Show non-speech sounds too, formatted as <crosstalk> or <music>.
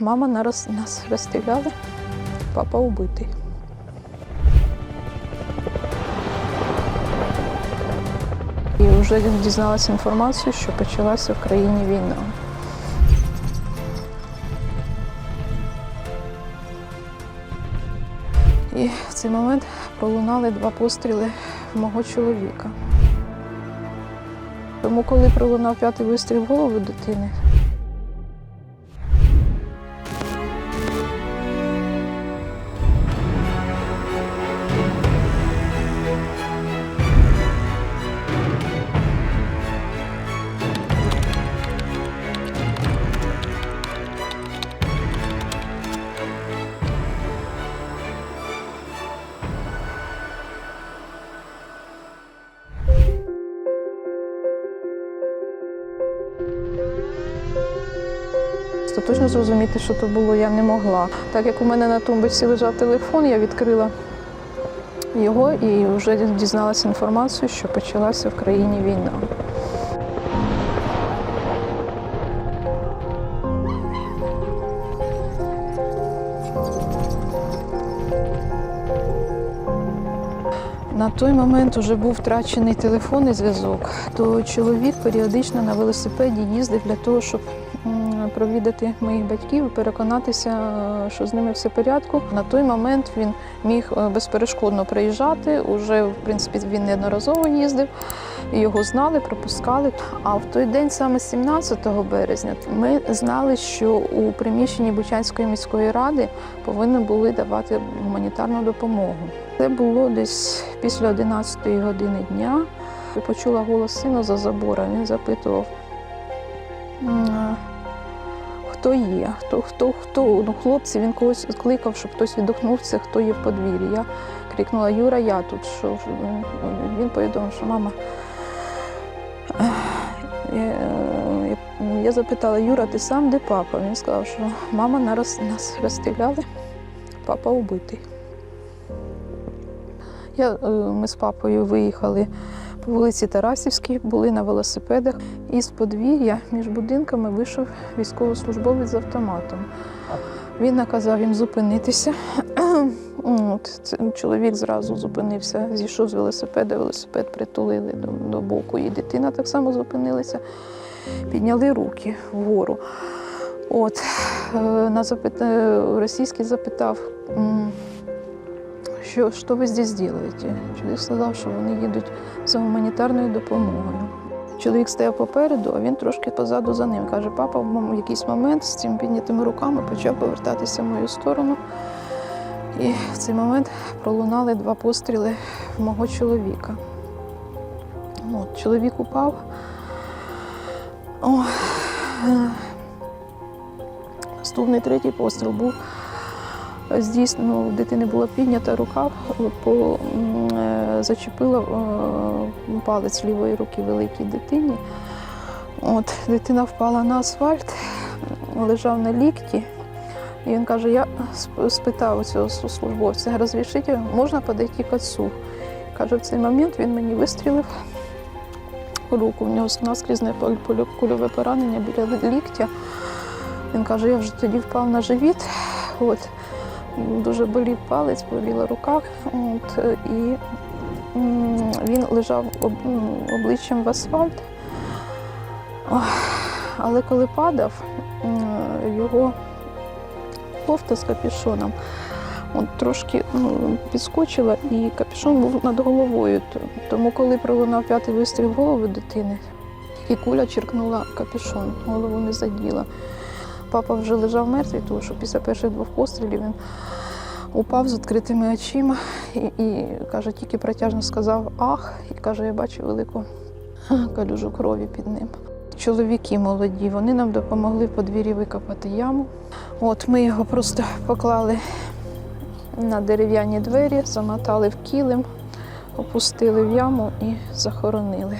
Мама нас розстріляли, папа убитий. І вже дізналася інформацію, що почалася в країні війна. І в цей момент пролунали два постріли в мого чоловіка. Тому, коли пролунав п'ятий вистріл в голову дитини, Остаточно зрозуміти, що то було, я не могла. Так як у мене на тумбочці лежав телефон, я відкрила його і вже дізналася інформацію, що почалася в країні війна. На той момент вже був втрачений телефонний зв'язок, то чоловік періодично на велосипеді їздив для того, щоб провідати моїх батьків і переконатися, що з ними все в порядку. На той момент він міг е, безперешкодно приїжджати. Уже в принципі він неодноразово їздив. Його знали, пропускали. А в той день, саме 17 березня, ми знали, що у приміщенні Бучанської міської ради повинні були давати гуманітарну допомогу. Це було десь після 11 години дня. Почула голос сина за забором. Він запитував, хто є, хто, хто, хто. Ну, хлопці, він когось кликав, щоб хтось відгукнувся, хто є в подвір'ї. Я крикнула Юра, я тут. Що? Він повідомив, що мама. Я, запитала, Юра, ти сам де папа? Він сказав, що мама нас, нас розстріляли, папа убитий. Я, е, ми з папою виїхали вулиці Тарасівській, були на велосипедах. І з подвір'я між будинками вийшов військовослужбовець з автоматом. Він наказав їм зупинитися. <clears throat> От, чоловік зразу зупинився, зійшов з велосипеда, велосипед притулили до, до боку, і дитина так само зупинилася, підняли руки вгору. От, е, на запит... е, російський запитав. Що, що ви здесь делаете? Чоловік сказав, що вони їдуть за гуманітарною допомогою. Чоловік стояв попереду, а він трошки позаду за ним. Каже, папа в якийсь момент з цими піднятими руками почав повертатися в мою сторону. І в цей момент пролунали два постріли в мого чоловіка. От, чоловік упав. О, е, Наступний третій постріл був здійснено, у дитини була піднята рука, по, е, зачепила е, палець лівої руки великій дитині. От, дитина впала на асфальт, лежав на лікті. І він каже: я спитав цього службовця, розрішите, можна подойти к отцу? Каже, в цей момент він мені вистрілив руку. В нього наскрізне кульове поранення біля ліктя. Він каже, я вже тоді впав на живіт. От. Дуже болів палець, боліла рука. От, е, і він лежав об- обличчям в асфальт. Але коли падав, його кофта з капюшоном от, трошки ну, підскочила, і капюшон був над головою. Тому, коли пролунав п'ятий вистріл в голову дитини, і куля черкнула капюшон, голову не заділа. Папа вже лежав мертвий, тому що після перших двох пострілів він упав з відкритими очима і, і каже, тільки протяжно сказав ах, і каже, я бачу велику калюжу крові під ним. Чоловіки молоді, вони нам допомогли в подвір'ї викопати яму. От ми його просто поклали на дерев'яні двері, замотали в килим, опустили в яму і захоронили.